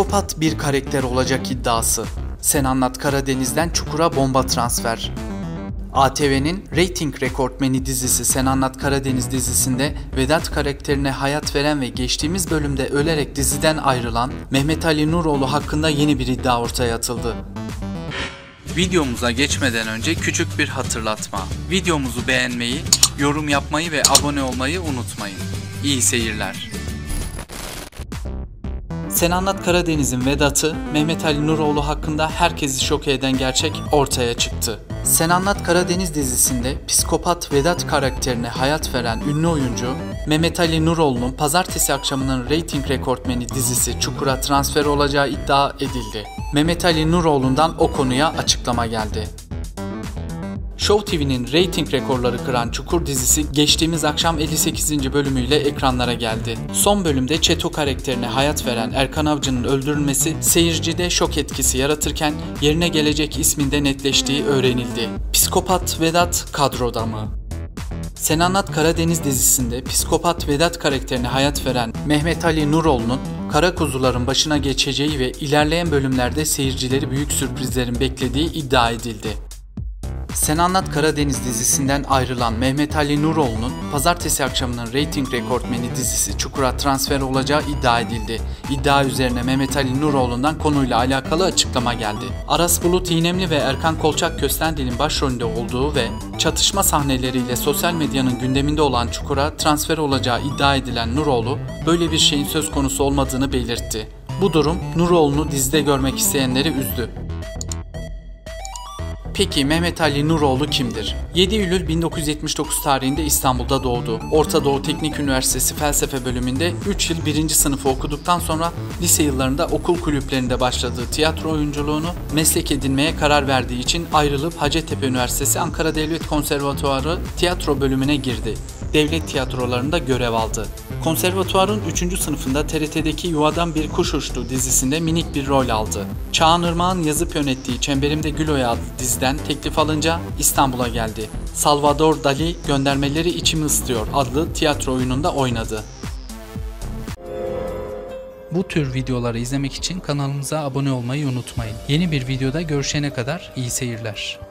Psikopat bir karakter olacak iddiası. Sen Anlat Karadeniz'den Çukur'a bomba transfer. ATV'nin rating rekortmeni dizisi Sen Anlat Karadeniz dizisinde Vedat karakterine hayat veren ve geçtiğimiz bölümde ölerek diziden ayrılan Mehmet Ali Nuroğlu hakkında yeni bir iddia ortaya atıldı. Videomuza geçmeden önce küçük bir hatırlatma. Videomuzu beğenmeyi, yorum yapmayı ve abone olmayı unutmayın. İyi seyirler. Sen Anlat Karadeniz'in Vedat'ı Mehmet Ali Nuroğlu hakkında herkesi şok eden gerçek ortaya çıktı. Sen Anlat Karadeniz dizisinde psikopat Vedat karakterine hayat veren ünlü oyuncu Mehmet Ali Nuroğlu'nun pazartesi akşamının reyting rekortmeni dizisi Çukur'a transfer olacağı iddia edildi. Mehmet Ali Nuroğlu'ndan o konuya açıklama geldi. Show TV'nin reyting rekorları kıran Çukur dizisi geçtiğimiz akşam 58. bölümüyle ekranlara geldi. Son bölümde Çeto karakterine hayat veren Erkan Avcı'nın öldürülmesi seyircide şok etkisi yaratırken yerine gelecek isminde netleştiği öğrenildi. Psikopat Vedat kadroda mı? Sen Anlat Karadeniz dizisinde psikopat Vedat karakterine hayat veren Mehmet Ali Nuroğlu'nun kara kuzuların başına geçeceği ve ilerleyen bölümlerde seyircileri büyük sürprizlerin beklediği iddia edildi. Sen Anlat Karadeniz dizisinden ayrılan Mehmet Ali Nuroğlu'nun pazartesi akşamının reyting rekortmeni dizisi Çukur'a transfer olacağı iddia edildi. İddia üzerine Mehmet Ali Nuroğlu'ndan konuyla alakalı açıklama geldi. Aras Bulut İğnemli ve Erkan Kolçak Köstendil'in başrolünde olduğu ve çatışma sahneleriyle sosyal medyanın gündeminde olan Çukur'a transfer olacağı iddia edilen Nuroğlu, böyle bir şeyin söz konusu olmadığını belirtti. Bu durum Nuroğlu'nu dizide görmek isteyenleri üzdü. Peki Mehmet Ali Nuroğlu kimdir? 7 Eylül 1979 tarihinde İstanbul'da doğdu. Orta Doğu Teknik Üniversitesi Felsefe bölümünde 3 yıl 1. sınıfı okuduktan sonra lise yıllarında okul kulüplerinde başladığı tiyatro oyunculuğunu meslek edinmeye karar verdiği için ayrılıp Hacettepe Üniversitesi Ankara Devlet Konservatuarı tiyatro bölümüne girdi. Devlet tiyatrolarında görev aldı. Konservatuvarın 3. sınıfında TRT'deki Yuvadan Bir Kuş Uçtu dizisinde minik bir rol aldı. Çağan Irmak'ın yazıp yönettiği Çemberimde Gül Oya adlı diziden teklif alınca İstanbul'a geldi. Salvador Dali Göndermeleri İçimi Islıyor adlı tiyatro oyununda oynadı. Bu tür videoları izlemek için kanalımıza abone olmayı unutmayın. Yeni bir videoda görüşene kadar iyi seyirler.